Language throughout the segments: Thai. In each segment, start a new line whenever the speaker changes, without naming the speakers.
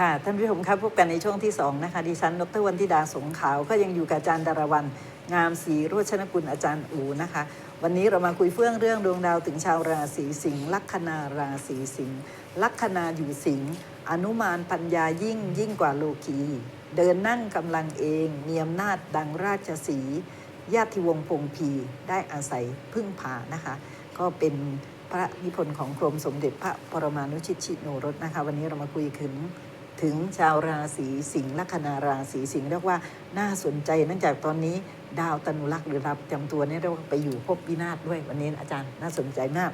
ค่ะท่านผู้ชมครับพบกันในช่วงที่2นะคะดิฉันดรวันธิดาสงขาวก็ยังอยู่กับอาจารย์ดารวันงามศรีโรชนกุลอาจารย์อูนะคะ วันนี้เรามาคุยเฟื่องเรื่องดวงดาวถึงชาวราศีสิงห์ลัคนาราศีสิงห์ลัคนาอยู่สิงห์อนุมานปัญญายิ่งยิ่งกว่าโลกีเดินนั่งกำลังเองมีอำนาจดังราชสีญาติวงศ์พงพีได้อาศัยพึ่งพานะคะ ก็เป็นพระนิพนธ์ของกรมสมเด็จพระปรมานุชิตชิโนรสนะคะ วันนี้เรามาคุยถึง ถึงชาวราศีสิงห์ลัคนาราศีสิงห์เรียกว่าน่าสนใจเนื่องจากตอนนี้ดาวตนุรักษ์หรือรับจำตัวเนี่ยเรียกว่าไปอยู่ภพวินาศด้วยวันนี้อาจารย์น่าสนใจมาก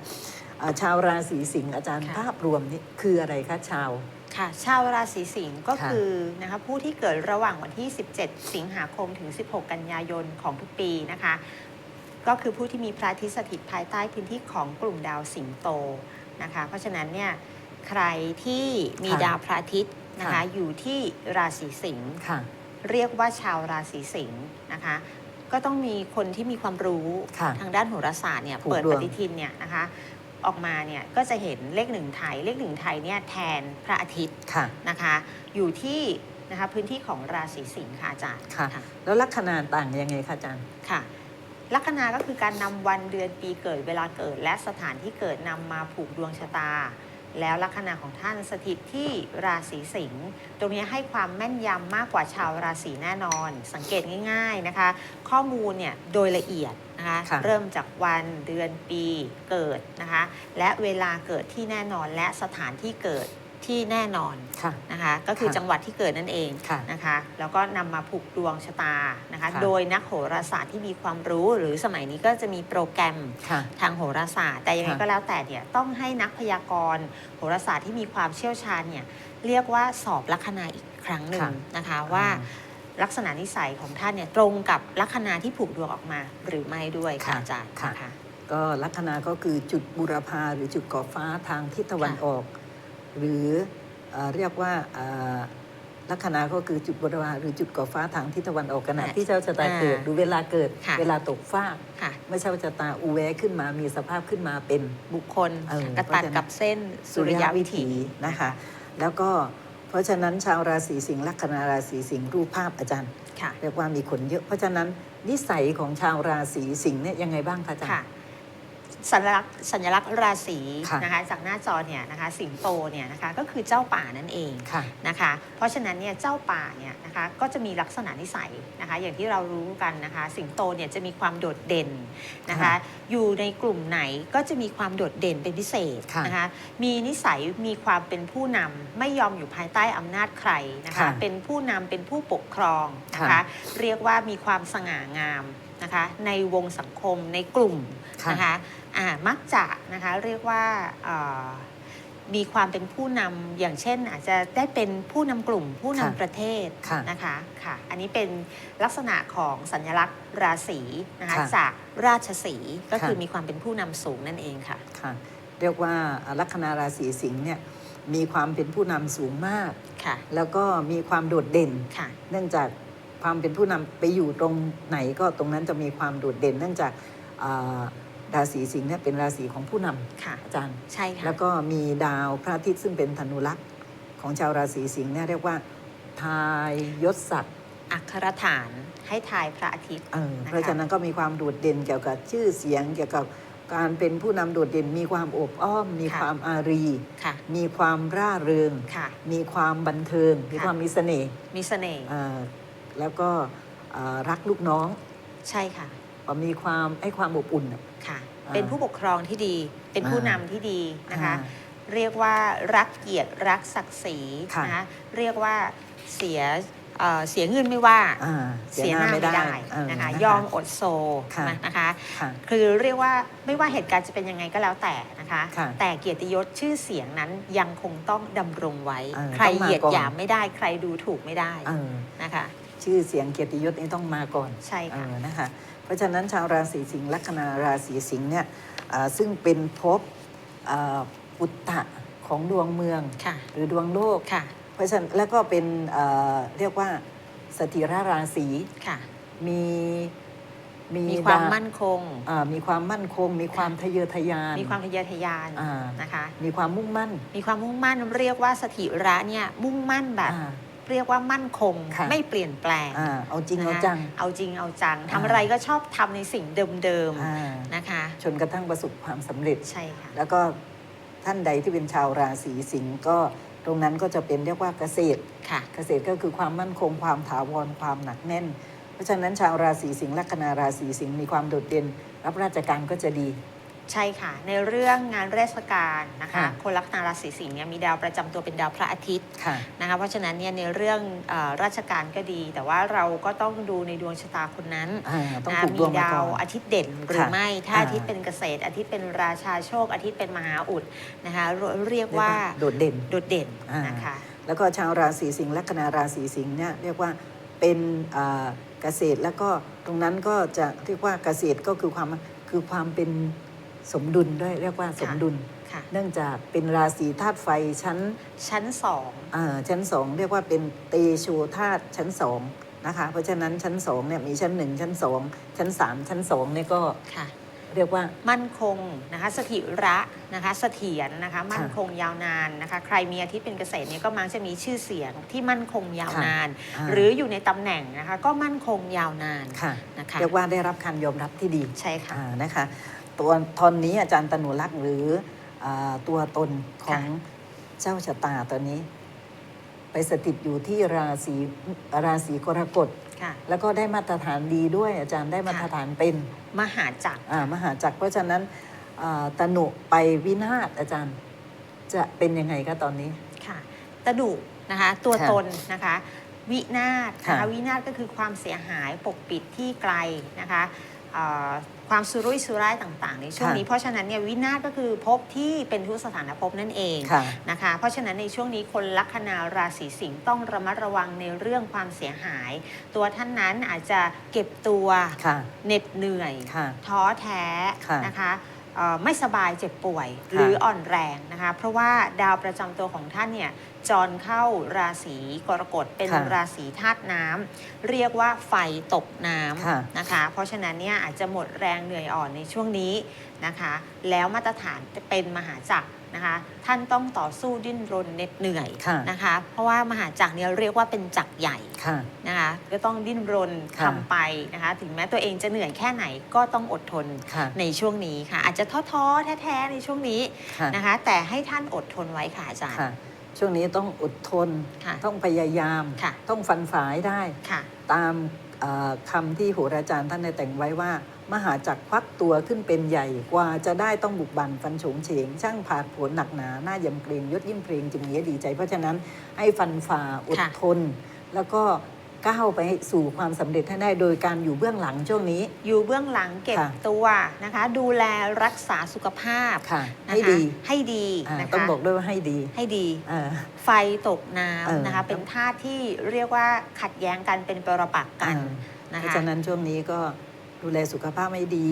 อ่าชาวราศีสิงห์อาจารย์
ค่ะ
ภาพรวมนี่คืออะไรคะชาว
ค่ะชาวราศีสิงห์ก็
ค่ะ
คือนะคะผู้ที่เกิดระหว่างวันที่ 17 สิงหาคมถึง 16 กันยายนของทุกปีนะคะ ก็คือผู้ที่มีพระอาทิตย์สถิตภายใต้พื้นที่ของกลุ่มดาวสิงโตนะคะ เพราะฉะนั้นเนี่ยใครที่มี
ค่ะ
ดาวพระอาทิตย์ นะคะ
ค่ะ
อยู่ที่ราศีสิงห์
ค่ะ
เรียกว่าชาวราศีสิงห์นะคะ ก็ต้องมีคนที่มีความรู้
ค่ะ
ทางด้านโหราศาสตร์เนี่ย
ผูก
เปิด
ดว
ป
ง
ฏิทินเนี่ยนะคะออกมาเนี่ยก็จะเห็นเลขหนึ่งไทย เลขหนึ่งไทยเนี่ยแทนพระอาทิตย์
ค่ะ
นะคะอยู่ที่นะคะพื้นที่ของราศีสิงห์ค่ะอาจารย์
ค่ะ แล้วลัคนาต่างยังไงคะอาจารย์
ค่ะลัคนาก็คือการนำวันเดือนปีเกิดเวลาเกิด และสถานที่เกิดนำมาผูกดวงชะตา แล้วลัคนาของท่านสถิตที่ราศีสิงห์ตรงนี้ให้ความแม่นยำมากกว่าชาวราศีแน่นอน สังเกตง่าย ๆนะคะ ข้อมูลเนี่ยโดยละเอียดนะคะ
ค่ะ
เริ่มจากวันเดือนปีเกิดนะคะ และเวลาเกิดที่แน่นอนและสถานที่เกิด ที่แน่นอน
ค่ะ
นะคะก็คือ
ค่ะ
จังหวัดที่เกิดนั่นเอง
ค่ะ
นะคะแล้วก็นำมาผูกดวงชะตานะคะ
ค่ะ
โดยนักโหราศาสตร์ที่มีความรู้หรือสมัยนี้ก็จะมีโปรแกรม
ค่ะ
ทางโหราศาสตร์แต่ยังไง
ค่ะ
ก็แล้วแต่เนี่ยต้องให้นักพยากรณ์โหราศาสตร์ที่มีความเชี่ยวชาญเนี่ยเรียกว่าสอบลัคนาอีกครั้งหนึ่งนะคะว่าลักษณะนิสัยของท่านเนี่ยตรงกับลัคนาที่ผูกดวงออกมาหรือไม่ด้วยค่ะ
ค่ะ
อาจารย์
ค่ะ
นะคะ
ก็ลัคนาก็คือจุดบุรพาหรือจุดก่อฟ้าทางทิศตะวัน
ค่ะ
ออก หรือเอ่อเรียกว่าเอ่อลัคนาก็คือจุดบุรพาหรือจุดก่อฟ้าทางทิศตะวันออกขณะที่เจ้าชะตาเกิดหรือเวลาเกิด
ค่ะ
เวลาตกฟ้าก
ค่ะ
ไม่ใช่ว่าชะตาอุแวะขึ้นมามีสภาพขึ้นมาเป็น
บุคคล
เออก
ระ
เพราะ
ตัด
ฉะนั้น
กับเส้นสุริยวิถี
นะคะ แล้วก็เพราะฉะนั้นชาวราศีสิงห์ลัคนาราศีสิงห์รูปภาพอาจารย์
ค่ะ
เรียกว่ามีขนเยอะเพราะฉะนั้นนิสัยของชาวราศีสิงห์เนี่ยยังไงบ้างคะอาจารย์
ค่ะ สัญลักษณ์สัญลักษณ์ราศี
ค่ะ
นะคะจากหน้าจอเนี่ยนะคะสิงโตเนี่ยนะคะก็คือเจ้าป่านั่นเอง
ค่ะ
นะคะเพราะฉะนั้นเนี่ยเจ้าป่าเนี่ยนะคะก็จะมีลักษณะนิสัยนะคะอย่างที่เรารู้กันนะคะสิงโตเนี่ยจะมีความโดดเด่นนะคะ
ค่ะ
อยู่ในกลุ่มไหนก็จะมีความโดดเด่นเป็นพิเศษ
ค่ะ
นะคะมีนิสัยมีความเป็นผู้นำไม่ยอมอยู่ภายใต้อำนาจใครนะคะ
ค่ะ
เป็นผู้นำเป็นผู้ปกครองนะคะ
ค่ะ
เรียกว่ามีความสง่างามนะคะในวงสังคมในกลุ่ม
ค่ะ
นะคะอ่ามักจะนะคะเรียกว่าเอ่อมีความเป็นผู้นำอย่างเช่น อาจจะได้เป็นผู้นำกลุ่มผู้นำ
ค่ะ
ประเทศ
ค่ะ
นะคะค่ะอันนี้เป็นลักษณะของสัญลักษณ์ราศีนะคะ
ค่ะ
จากราชสีห์ก็
ค่ะ
คือมีความเป็นผู้นำสูงนั่นเองค่ะ
ค่ะเรียกว่าลัคนาราศีสิงห์เนี่ยมีความเป็นผู้นำสูงมาก
ค่ะ
แล้วก็มีความโดดเด่น
ค่ะ
เนื่องจากความเป็นผู้นำไปอยู่ตรงไหนก็ตรงนั้นจะมีความโดดเด่น เนื่องจากอ่า ราศีสิงห์เนี่ยเป็นราศีของผู้นำ
ค่ะ
อาจารย์
ใช่ค่ะ
แล้วก็มีดาวพระอาทิตย์ซึ่งเป็นธนุลักษ์ของชาวราศีสิงห์เนี่ยเรียกว่า ทายยศศักดิ์
อักขรฐานให้ทายพระอาทิตย์
เออ
นะคะ
เพราะฉะนั้นก็มีความโดดเด่นเกี่ยวกับชื่อเสียงเกี่ยวกับการเป็นผู้นำโดดเด่น มีความอบอ้อม มีความอารี
ค่ะ
มีความร่าเริง
ค่ะ
มีความบันเทิง มี
ค่ะ
ความมีเสน่ห์
มีเสน่ห์
เอ่อแล้วก็เอ่อรักลูกน้อง
ใช่ค่ะ
มีความให้ความอบอุ่นน่ะ
ค่ะ
อ่า
เป็นผู้ปกครองที่ดี เป็นผู้
อ่านำ
ที่ดีนะคะ
อ่า
เรียกว่ารักเกียรติรักศักดิ์ศรี
ค่ะ
นะคะเรียกว่าเสียเอ่อเสียเงินไม่ว่า
อ่า
เสียหน้าไม่ได้
เออ
นะคะ
นะคะ
ยอมอดโซ
ค่ะ
นะคะ
ค่ะ
คือเรียกว่าไม่ว่าเหตุการณ์จะเป็นยังไงก็แล้วแต่นะคะ
ค่ะ
แต่เกียรติยศชื่อเสียงนั้นยังคงต้องดำรงไว้
เออ
ใคร
ต้องมา
เหยียด
ก่อน
หยามไม่ได้ ใครดูถูกไม่ได้
เออ
นะคะ
ชื่อเสียงเกียรติยศนี่ต้องมาก่อน
ใช่
เอ
ค่ะ
อนะคะเพ ราะฉะนั้นชาวราศีสิงห์ลัคนาราศีสิงห์เนี่ยอ่าซึ่งเป็นภพอ่าอุตตะของดวงเมือง
ค่ะ
หรือดวงโลก
ค่ะ
เพราะฉะนั้นแล้วก็เป็นเอ่อเรียกว่าสถิรราศี
ค่ะ
มีมี
มีความ
ดาว
มั่นคง
อ่ามีความมั่นคง มีความทะเยอทะยาน
มีความทะเยอทะยาน
อ่า
นะคะ
มีความมุ่งมั่น
มีความมุ่งมั่นเรียกว่าสถิระเนี่ยมุ่งมั่นแบบ
อ่า
เรียกว่ามั่นคง
ค่ะ
ไม่เปลี่ยนแปลง
อ่าเอาจริงเอา
นะคะ
จัง
เอาจริงเอาจัง
อ่า
ทำอะไรก็ชอบทำในสิ่งเดิม
อ่า
ๆนะคะ
จนกระทั่งประสบความสำเร็จ
ใช่ค่ะ
แล้วก็ท่านใดที่เป็นชาวราศีสิงห์ก็ตรงนั้นก็จะเป็นเรียกว่าเกษตร
ค่ะ
เกษตรก็คือความมั่นคงความถาวรความหนักแน่น เพราะฉะนั้นชาวราศีสิงห์ลัคนาราศีสิงห์มีความโดดเด่น รับราชการก็จะดี
ใช่ค่ะ ในเรื่องงานราชการนะคะ
ค่ะ
คนลัคนาราศีสิงห์เนี่ยมีดาวประจำตัวเป็นดาวพระอาทิตย์
ค่ะ
นะคะเพราะฉะนั้นเนี่ยในเรื่องเออราชการก็ดี แต่ว่าเราก็ต้องดูในดวงชะตาคนนั้น
อ่าต้อง
นะ
ผูกด
มี
วงมา
ดา
ก่
ว
อน
อาทิตย์เด่นหรือ
ค่ะ
ไม่ถ้า
อ่า
อาทิตย์เป็นเกษตรอาทิตย์เป็นราชาโชค อาทิตย์เป็นมหาอุดนะคะเรเรียกว่า
โดดเด่น
โดดเด่น
อ่าน
นะคะ
แล้วก็ชาวราศีสิงห์ลัคนาราศีสิงห์เนี่ยเรียกว่าเป็นอ่าเกษตรแล้วก็ตรงนั้นก็จะเรียกว่าเกษตรก็คือความคือความเป็น สมดุลด้วยเรียกว่าสมดุล
ค่ะ
เนื่องจากเป็นราศีธาตุไฟชั้น
ชั้นสอง
อ่าชั้นสองเรียกว่าเป็นเตโชธาตุชั้นสองนะคะเพราะฉะนั้นชั้นสองเนี่ยมีชั้นหนึ่งชั้นสองชั้นสามชั้นสองเนี่ยก็
ค่ะ
เรียกว่า
มั่นคงนะคะสถิระนะคะเสถียรนะคะ มั่นคงยาวนานนะคะ ใครมีอาทิตย์เป็นเกษตรเนี่ยก็มักจะมีชื่อเสียงที่มั่นคงยาวนาน
ค่ะ
หรืออยู่ในตำแหน่งนะคะ ก็มั่นคงยาวนาน
ค่ะ
นะคะ
เรียกว่าได้รับการยอมรับที่ดี
ใช่ค่ะ
อ่านะคะ ตัวตอนนี้อาจารย์ตนุรักษ์หรืออาตัวตนของเจ้าชะตาตอนนี้ ไปสถิตอยู่ที่ราศีราศีกรกฎ
ค่ะ
แล้วก็ได้มาตรฐานดีด้วยอาจารย์ได้มาตรฐานเป็น
มหาจักร
อ่ามหาจักร เพราะฉะนั้นอ่าตนุไปวินาศอาจารย์จะเป็นยังไงคะตอนนี้
ค่ะตะดุนะคะตัว
ค่ะ
ตนนะคะวินาศนะ
ค่ะ
คะวินาศก็คือความเสียหายปกปิดที่ไกลนะคะเอ่อ ความสุรุ่ยสุร่ายต่าง ๆ ในช่วงนี้ เพราะฉะนั้นเนี่ยวินาศก็คือภพที่เป็นทุกสถานภพนั่นเอง
ค่ะ
นะคะเพราะฉะนั้นในช่วงนี้คนลัคนาราศีสิงห์ต้องระมัดระวังในเรื่องความเสียหาย ตัวท่านนั้นอาจจะเก็บตัว
ค่ะ
เหน็ดเหนื่อย
ค่ะ
ท้อแท้
ค่ะ
นะคะเอ่อ ไม่สบายเจ็บป่วย
ค่ะ
หรืออ่อนแรงนะคะ เพราะว่าดาวประจำตัวของท่านเนี่ยจรเข้าราศีกรกฎเป็น
ค่ะ
ราศีธาตุน้ำเรียกว่าไฟตกน้
ค่ะำ
นะคะ เพราะฉะนั้นเนี่ยอาจจะหมดแรงเหนื่อยอ่อนในช่วงนี้นะคะ แล้วมาตรฐานจะเป็นมหาจักร นะคะท่านต้องต่อสู้ดิ้นรนเหน็ดเหนื่อย
ค่ะ
นะคะ เพราะว่ามหาจักรเนี่ยเรียกว่าเป็นจักรใหญ่
ค่ะ
นะคะ ก็ต้องดิ้นรน
ค่ะ
ทำไปนะคะ ถึงแม้ตัวเองจะเหนื่อยแค่ไหนก็ต้องอดทน
ค่ะ
ในช่วงนี้ค่ะ อาจจะท้อๆแท้ๆในช่วงนี้
ค่ะ
นะคะ แต่ให้ท่านอดทนไว้ค่ะอาจารย์
ค่ะ ช่วงนี้ต้องอดทน
ค่ะ
ต้องพยายาม
ค่ะ
ต้องฟันฝ่ายได้
ค่ะ
ตามเอ่อ คำที่โหราจารย์ท่านได้แต่งไว้ว่า มหาจักรควักตัวขึ้นเป็นใหญ่กว่าจะได้ต้องบุกบันฟันโฉงเฉงช่างผาดผลหนักหนา หน้ายำเกรงยศยิ่มเพลงจึงเนี้ยดีใจ เพราะฉะนั้นให้ฟันฝ่าอดทน แล้วก็ ก้าวไปสู่ความสำเร็จให้ได้โดยการอยู่เบื้องหลังช่วงนี้
อยู่เบื้องหลังเก็บ
ค่ะ
ตัวนะคะ ดูแลรักษาสุขภาพ
ค่ะ
นะคะ
ให้ดี
ให้ดี
อ่า
นะคะ
ต้องบอกด้วยว่าให้ดี
ให้ดี
อ่า
ไฟตกน้
เออำ
นะคะ เป็นธาตุที่เรียกว่าขัดแย้งกันเป็นปรปักษ์กัน
อ่า
นะ
เพราะ
คะ
ฉะนั้นช่วงนี้ก็ดูแลสุขภาพให้ดี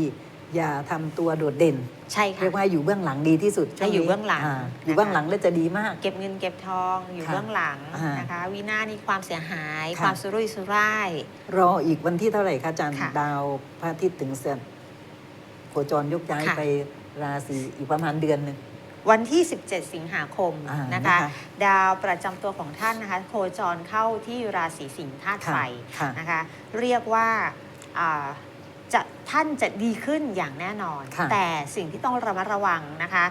อย่าทำตัวโดดเด่น
ใช่ค่ะ
เรียกว่าอยู่เบื้องหลังดีที่สุดช่ว
ให้อยู่เบื้องหลังา
อยู่
นะคะ
เบื้องหลังแล้วจะดีมาก
เก็บเงินเก็บทองอยู่
ค่ะ
เบื้องหลัง
อ่าน
นะคะวินาศนี่ความเสียหาย
ค่ะ
ความสุรุ่ยสุร่าย
รออีกวันที่เท่าไหร่คะอาจารย์
ค่ะ
ดาวพระอาทิตย์ถึงเสร็จโคจรยกย้าย
ค่ะ
ไปราศีอีกประมาณเดือนหนึ่ง
วันที่ 17 สิงหาคม
อ่า
นะคะ
นะคะ
ดาวประจำตัวของท่านนะคะ โคจรเข้าที่ราศีสิงห์ธาตุไฟ
ค่ะ
นะคะ เรียกว่าอ่า จะท่านจะดีขึ้นอย่างแน่นอน
ค่ะ
แต่สิ่งที่ต้องระมัดระวังนะคะ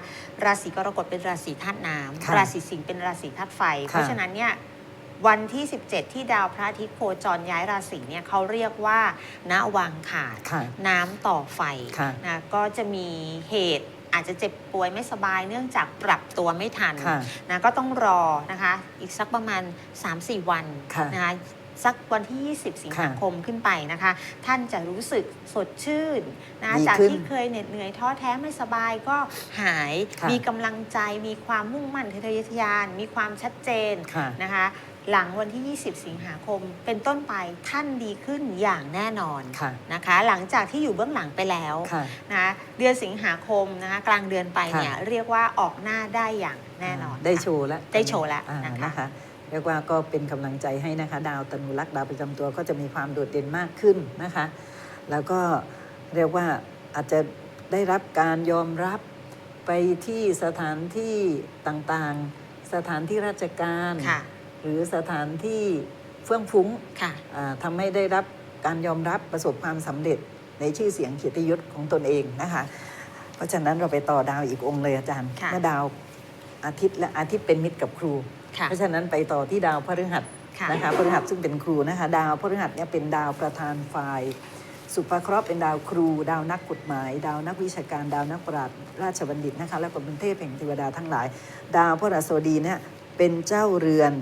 ราศีกรกฎเป็นราศีธาตุน้
ค่ะำ
ราศีสิงห์เป็นราศีธาตุไฟ เพราะฉะนั้นเนี่ยวันที่ 17 ที่ดาวพระอาทิตย์โคจรย้ายราศีเนี่ยเขาเรียกว่าณวังขาด
ค่ะ
น้ำต่อไฟ
ค่ะ
นะก็จะมีเหตุอาจจะเจ็บป่วยไม่สบายเนื่องจากปรับตัวไม่ทัน
ค่ะ
นะก็ต้องรอนะคะอีกสักประมาณ 3-4 วัน
ค่ะ
นะคะ สักวันที่ 20 สิงหาคมขึ้นไปนะคะ ท่านจะรู้สึกสดชื่นนะ
ดี
จาก
ขึ้น
ที่เคยเหน็ดเหนื่อยท้อแท้ไม่สบายก็หาย
ค่ะ
มีกำลังใจมีความมุ่งมั่นทะเยอทะยาน มีความชัดเจน
ค่ะ
นะคะ หลังวันที่ 20 สิงหาคมเป็นต้นไปท่านดีขึ้นอย่างแน่นอน
ค่ะ
นะคะ หลังจากที่อยู่เบื้องหลังไปแล้ว
ค่ะ
นะคะเดือนสิงหาคมนะคะกลางเดือนไปเนี่ย
ค่ะ
เรียกว่าออกหน้าได้อย่างแน่นอน
ได้
ค่ะ
โชว์แล้ว
ได้โชว์แล้ว
อ่า
นะคะ
นะคะ เรียกว่าก็เป็นกำลังใจให้นะคะ ดาวตนุรักษ์ดาวประจำตัวก็จะมีความโดดเด่นมากขึ้นนะคะ แล้วก็เรียกว่าอาจจะได้รับการยอมรับไปที่สถานที่ต่างๆ สถานที่ราชการ
ค่ะ
หรือสถานที่เฟื่องฟุ้ง
ค่ะ
อ่าทำให้ได้รับการยอมรับประสบความสำเร็จในชื่อเสียงเกียรติยศของตนเองนะคะ เพราะฉะนั้นเราไปต่อดาวอีกองค์เลยอาจารย์
ค่ะ
แม่ดาวอาทิตย์และอาทิตย์เป็นมิตรกับครู
ค่ะ
เพราะฉะนั้นไปต่อที่ดาวพฤหัส
ค่ะ
นะคะพฤหัสซึ่งเป็นครูนะคะดาวพฤหัสเนี่ยเป็นดาวประธานฝ่าย สุภเคราะห์เป็นดาวครู ดาวนักกฎหมาย ดาวนักวิชาการ ดาวนักปราชญ์ราชบัณฑิตนะคะแล้วก็เป็นเทพแห่งเทวดาทั้งหลาย ดาวพฤหัสบดีเนี่ยเป็นเจ้าเรือน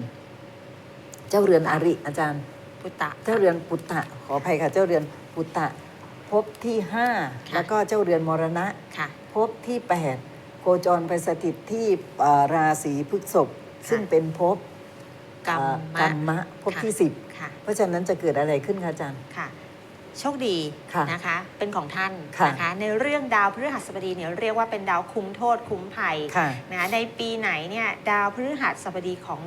เจ้าเรือนอาริอาจารย์
พุตตะ
เจ้าเรือนปุตตะขออภัยค่ะ เจ้าเรือนปุตตะภพที่ห้า
ค่ะ
แล้วก็เจ้าเรือนมรณะ
ค่ะ
ภพที่8โคจรไปสถิตที่เอ่อราศีพฤษภ ซึ่งเป็นภพ
กรรม
เอ่อกรรมะภพที่
ค่ะ
10เพราะฉะนั้นจะเกิดอะไรขึ้นคะอาจารย์
ค่ะ โชคดี
ค่ะ
นะคะ เป็นของท่าน
ค่ะ
นะคะ ในเรื่องดาวพฤหัสบดีเนี่ยเรียกว่าเป็นดาวคุ้มโทษคุ้มภัย
ค่ะ
นะคะในปีไหนเนี่ยดาวพฤหัสบดีของ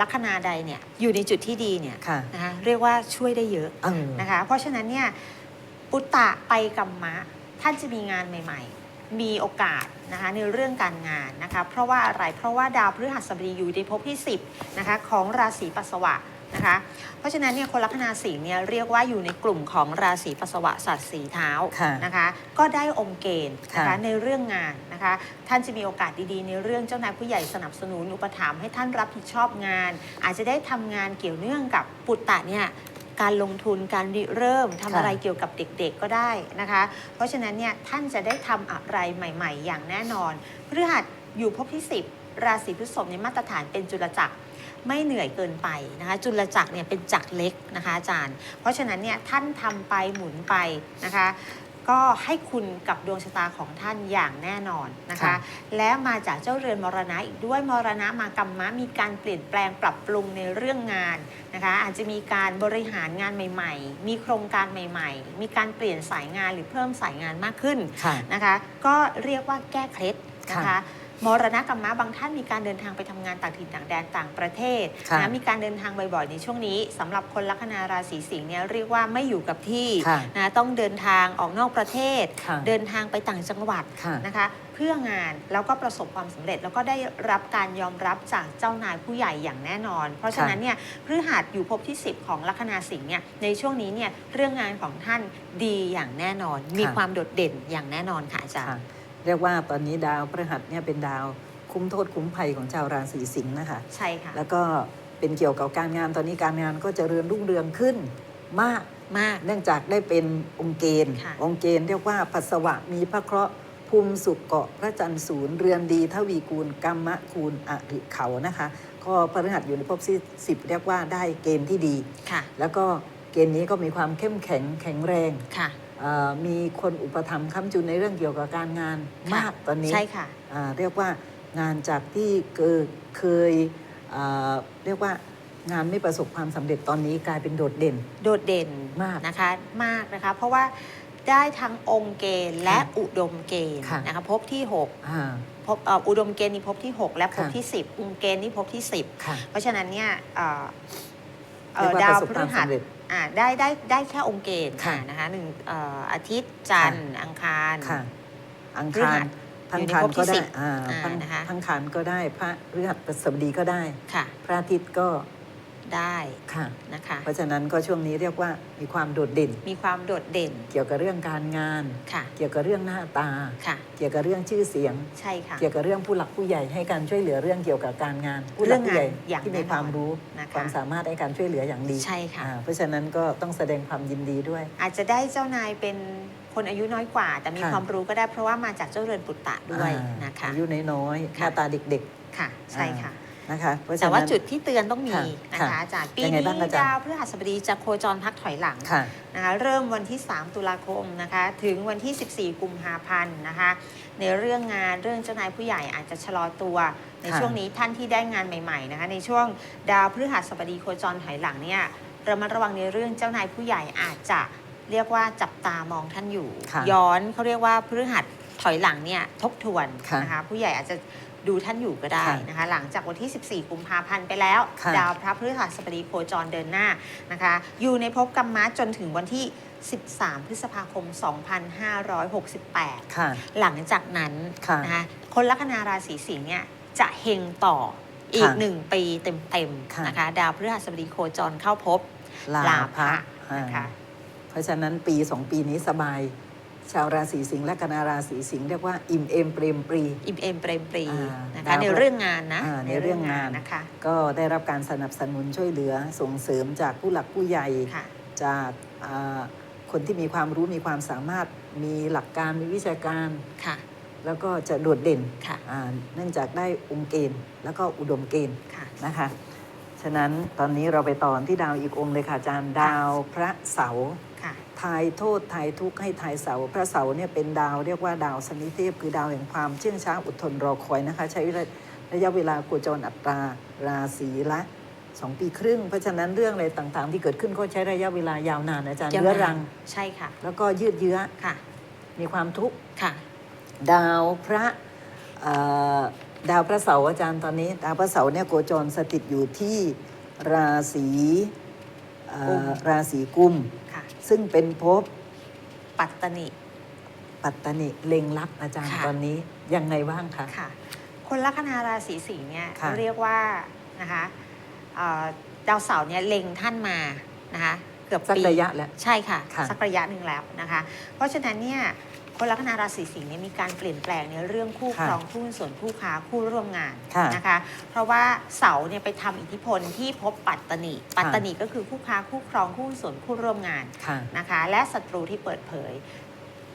ลัคนาใดเนี่ยอยู่ในจุดที่ดีเนี่ย
ค่ะ
นะคะเรียกว่าช่วยได้เยอะ
เออ
นะคะเพราะฉะนั้นเนี่ยปุตตะไปกัมมะท่านจะมีงานใหม่ๆ มีโอกาสนะคะในเรื่องการงานนะคะเพราะว่าอะไรเพราะว่าดาวพฤหัสบดีอยู่ในภพที่ 10นะคะของราศีปัสสาวะนะคะเพราะฉะนั้นเนี่ยคนลัคนาสิงห์เนี่ยเรียกว่าอยู่ในกลุ่มของราศีปัสสาวะสัตว์สีเท้า
ค่ะ
นะคะก็ได้องค์เกณฑ์นะคะ
ค่ะ
ในเรื่องงานนะคะท่านจะมีโอกาสดีๆ ในเรื่องเจ้านายผู้ใหญ่สนับสนุนอุปถัมภ์ให้ท่านรับผิดชอบงาน อาจจะได้ทำงานเกี่ยวเนื่องกับปุตตะเนี่ย การลงทุนการริเริ่มทำ
ค่ะ
อะไรเกี่ยวกับเด็กๆก็ได้นะคะ เพราะฉะนั้นเนี่ยท่านจะได้ทำอะไรใหม่ๆ อย่างแน่นอนพฤหัสอยู่ภพที่ 10 ราศีพฤษภในยมาตรฐานเป็นจุลจักร ไม่เหนื่อยเกินไปนะคะ จุลจักรเนี่ยเป็นจักรเล็กนะคะอาจารย์ เพราะฉะนั้นเนี่ยท่านทำไปหมุนไปนะคะ ก็ให้คุณกับดวงชะตาของท่านอย่างแน่นอนนะคะ
ค่ะ
และมาจากเจ้าเรือนมรณะอีกด้วยมรณะมากรรมะมีการเปลี่ยนแปลงปรับปรุงในเรื่องงานนะคะ อาจจะมีการบริหารงานใหม่ ๆ มีโครงการใหม่ ๆ มีการเปลี่ยนสายงานหรือเพิ่มสายงานมากขึ้น
ค่ะ
นะคะก็เรียกว่าแก้เคล็ดนะคะ
ค่ะ
มรณะกรรมะบางท่านมีการเดินทางไปทำงานต่างถิ่นต่างแดนต่างประเทศ
ค่ะ
นะมีการเดินทางบ่อยๆในช่วงนี้สำหรับคนลัคนาราศีสิงห์เนี่ยเรียกว่าไม่อยู่กับที่
ค่ะ
นะต้องเดินทางออกนอกประเทศ
ค่ะ
เดินทางไปต่างจังหวัด
ค่ะ
นะคะเพื่องานแล้วก็ประสบความสำเร็จ แล้วก็ได้รับการยอมรับจากเจ้านายผู้ใหญ่อย่างแน่นอน เพราะฉะนั้นเนี่ยพฤหัสอยู่ภพที่ 10 ของลัคนาสิงห์เนี่ยในช่วงนี้เนี่ยเรื่องงานของท่านดีอย่างแน่นอน มี
ค่ะ
ความโดดเด่นอย่างแน่นอนค่ะอาจาร
ค่ะ
ย์
เรียกว่าตอนนี้ดาวพฤหัสเนี่ยเป็นดาวคุ้มโทษคุ้มภัยของชาวราศีสิงห์นะคะ
ใช่ค่ะ
แล้วก็เป็นเกี่ยวกับการงานตอนนี้การงานก็เจริญรุ่งเรืองขึ้นมาก
มาก
เนื่องจากได้เป็นองค์เกณฑ์
ค่ะ
องค์เกณฑ์เรียกว่าปัสสาวะมีพระเคราะห์ภูมิสุขเกาะพระจันทร์ศูนย์เรือนดีทวีคูณกรรมะคูณอริเขานะคะ ก็พฤหัสอยู่ในภพที่สิบเรียกว่าได้เกณฑ์ที่ดี
ค่ะ
แล้วก็เกณฑ์นี้ก็มีความเข้มแข็งแข็งแรง
ค่ะ
เอ่อ มีคนอุปถัมภ์ค้ำจุนในเรื่องเกี่ยวกับการงาน
ค่ะ
มากตอนนี้
ใช่ค่ะ
อ่าเรียกว่างานจากที่เกเคยเอ่อเรียกว่างานไม่ประสบความสำเร็จตอนนี้กลายเป็นโดดเด่น
โดดเด่น
มาก
นะคะมากนะคะ เพราะว่าได้ทั้งองค์เกณฑ์และ
ค่ะ
อุดมเกณฑ์
ค่ะ
นะคะภพที่6
อ่า
ภพเอ่ออุดมเกณฑ์นี่ภพที่ 6 และภพ
ค่ะ
ที่ 10องค์เกณฑ์นี่ภพที่ 10
ค่ะ
เพราะฉะนั้นเนี่ยเอ่อเอ่
เรีย
อก
ว่า
ดา
ป
ว
ระสบ
พ
ค
ฤ
วาม
หัส
สำเร็จ
อ่าได้ได้ได้แค่องค์เกณฑ์
ค่ะ
อ่านะคะหนึ่งเอ่ออาทิตย์จันทร์อังคาร
ค่ะ อัง
พฤ
คา
หั
ร
ส
พัง
อยู่ใน
คาร
ภพที่
ก็ได้
สิบ
อ่า
อ่า
พัง
นะคะ
พังคารก็ได้ พระพฤหัสบดีก็ได้
ค่ะ
พระอาทิตย์ก็
ได้
ค่ะ
นะคะ
เพราะฉะนั้นก็ช่วงนี้เรียกว่ามีความโดดเด่น
มีความโดดเด่น
เกี่ยวกับเรื่องการงาน
ค่ะ
เกี่ยวกับเรื่องหน้าตา
ค่ะ
เกี่ยวกับเรื่องชื่อเสียง
ใช่ค่ะ
เกี่ยวกับเรื่องผู้หลักผู้ใหญ่ให้การช่วยเหลือเรื่องเกี่ยวกับการงาน ผู้หลักผู้ใหญ่
เรื่องงานอย่าง
ที่มี
แน่นอน
ความรู้
นะคะ
ความสามารถในการช่วยเหลืออย่างดี
ใช่ค่ะ
อ่าเพราะฉะนั้นก็ต้องแสดงความยินดีด้วย
อาจจะได้เจ้านายเป็นคนอายุน้อยกว่า แต่มี
ค่ะ
ความรู้ก็ได้เพราะว่ามาจากเจ้าเรือนปุตตะด้วย
อ่า
นะคะ
อายุน้อยๆห
ค่ะ
น้าตาเด็ก
ค่ะ ใช่ค่ะ
ๆ นะคะเพราะฉะ
แต่
นั้น
ว่าจุดที่เตือนต้องมี
ค่ะ
นะคะ
ค่ะ
อาจารย์ปี
ยังไง
นี้
บ้างอาจารย์
ดาวพฤหัสบดีจะโคจรพักถอยหลัง
ค่ะ
นะคะเริ่มวันที่ 3 ตุลาคมนะคะถึงวันที่ 14 กุมภาพันธ์นะคะในเรื่องงานเรื่องเจ้านายผู้ใหญ่อาจจะชะลอตัวใน
ค่ะ
ช่วงนี้ท่านที่ได้งานใหม่ๆนะคะในช่วงดาวพฤหัสบดีโคจรถอยหลังเนี่ยระมัดระวังในเรื่องเจ้านายผู้ใหญ่อาจจะเรียกว่าจับตามองท่านอยู่
ค่ะ
ย้อนเขาเรียกว่าพฤหัสถอยหลังเนี่ยทบทวน
ค่ะ
นะคะผู้ใหญ่อาจจะ ดูท่านอยู่ก็ได้
ค่ะ
นะคะ หลังจากวันที่ 14 กุมภาพันธ์ไปแล้ว
ค่ะ
ดาวพระพฤหัสบดีโคจรเดินหน้านะคะ อยู่ในภพกรรมะจนถึงวันที่ 13 พฤษภาคม 2568
ค่ะ
หลังจากนั้น
ค่ะ
นะคะคนลัคนาราศีสิงห์เนี่ยจะเฮงต่ออีก
ค่ะ
หนึ่งปีเต็ม
ค่ะ
ๆนะคะดาวพฤหัสบดีโคจรเข้าภพ
ลา
ลา
ภะ
ภะ
อ่า
นะคะ
เพราะฉะนั้นปีสองปีนี้สบาย ชาวราศีสิงห์และคณะราศีสิงห์เรียกว่าอิ่มเอมเปรมปรี
อิ่มเอมเปรมปรี
อ่า
นะคะ
ดาว
ในเรื่องงานนะ
อ่าในเรื่องงาน
นะคะ
ก็ได้รับการสนับสนุนช่วยเหลือส่งเสริมจากผู้หลักผู้ใหญ่
ค่ะ
จากอ่าคนที่มีความรู้มีความสามารถมีหลักการมีวิชาการ
ค่ะ
แล้วก็จะโดดเด่น
ค่ะ
อ่าเนื่องจากได้องค์เกณฑ์ แล้วก็อุดมเกณฑ์
ค่ะ
นะคะ ฉะนั้นตอนนี้เราไปต่อที่ดาวอีกองค์เลยค่ะอาจารย์ดาวพระเสาร์
ค่ะ
ทายโทษทายทุกข์ให้ทายเสาพระเสาเนี่ยเป็นดาวเรียกว่าดาวสมิเทพ คือดาวแห่งความเชื่องช้าอดทนรอคอยนะคะ ใช้ระยะเวลาโคจรอัตราราศีละสองปีครึ่ง เพราะฉะนั้นเรื่องอะไรต่างๆ ที่เกิดขึ้นก็ใช้ระยะเวลายาวนานอาจารย์
ยาว
เรื้อ
นา
รั
น
ง
ใช่ค่ะ
แล้วก็ยืดเยื้อ
ค่ะ
มีความทุกข์
ค่ะ
ดาวพระเอ่อดาวพระเสาร์อาจารย์ตอนนี้ ดาวพระเสาร์เนี่ยโคจรสถิตอยู่ที่ราศีเอ่อ
กุม
ราศีกุม
ค่ะ
ซึ่งเป็นภพ
ปัตตนิ
ปัตตนิเล็งลักษณ์อาจารย์
ค่ะ
ตอนนี้ยังไงบ้างคะ
ค่ะ คนลัคนาราศีสิงห์เนี่ย
ค่ะ
เรียกว่านะคะเอ่อดาวเสาร์เนี่ยเล็งท่านมานะคะเกือบ
สัก
ปี
ระยะแล้ว
ใช่ค่ะ
ค่ะ
สักระยะหนึ่งแล้วนะคะ เพราะฉะนั้นเนี่ย คนลัคนาราศีสิงห์เนี่ยมีการเปลี่ยนแปลงในเรื่องคู่ครองคู่หุ้นส่วนคู่ค้าคู่ร่วมงาน
ค่ะ
นะคะ เพราะว่าเสาร์เนี่ยไปทำอิทธิพลที่พบปัตตนิปัตตนิก็คือคู่ค้าคู่ครองคู่หุ้นส่วนคู่ร่วมงาน
ค่ะ
นะคะ และศัตรูที่เปิดเผย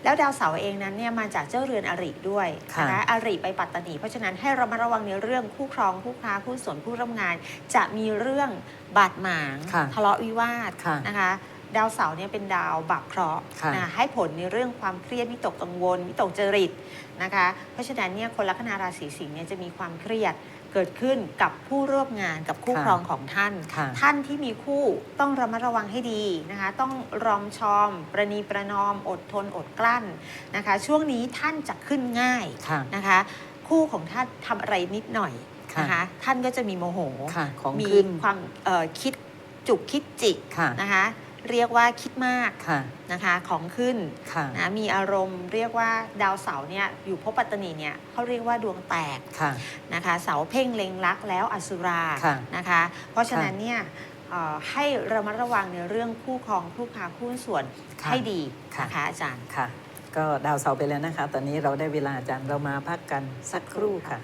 แล้วดาวเสาร์เองนั้นเนี่ยมาจากเจ้าเรือนอริด้วยนะคะ
ค่ะ
อริไปปัตตนีเพราะฉะนั้นให้เรามาระวังในเรื่องคู่ครองคู่ค้าคู่สนคู่ร่วมงาน จะมีเรื่องบาดหมาง
ค่ะ
ทะเลาะวิวาท
ค่ะ
นะคะ ดาวเสาร์เนี่ยเป็นดาวบาปเคราะห์
ค่ะ
นะให้ผลในเรื่องความเครียดวิตกกังวลวิตกจริตนะคะเพราะฉะนั้นเนี่ยคนลัคนาราศีสิงห์เนี่ยจะมีความเครียดเกิดขึ้นกับผู้ร่วมงานกับคู่
ค่ะ
ครองของท่าน
ค่ะ
ท่านที่มีคู่ต้องระมัดระวังให้ดีนะคะ ต้องรอมชอม ประนีประนอม อดทนอดกลั้นนะคะ ช่วงนี้ท่านจะขึ้นง่าย
ค่ะ
นะคะ คู่ของท่านทำอะไรนิดหน่อย
ค่ะ
นะคะ ท่านก็จะมีโมโห
ค่ะ ของ
มี
ขึ้น
ความเอ่อคิดจุกคิดจิก
ค่ะ
นะคะ เรียกว่าคิดมาก
ค่ะ
นะคะของขึ้น
ค่ะ
นะมีอารมณ์เรียกว่าดาวเสาร์เนี่ยอยู่ภพปัตตนีเนี่ยเขาเรียกว่าดวงแตก
ค่ะ
นะคะเสาเพ่งเล็งรักแล้วอสุรา
ค่ะ
นะคะ เพราะฉะนั้นเนี่ยเอ่อให้ระมัดระวังในเรื่องคู่ครองคู่ค้าคู่หุ้นส่วน
ค่ะ
ให้ดี
ค่ะ
นะคะอาจารย์
ค่ะ ก็ดาวเสาร์ไปแล้วนะคะ ตอนนี้เราได้เวลาอาจารย์เรามาพักกันสักครู่ค่ะ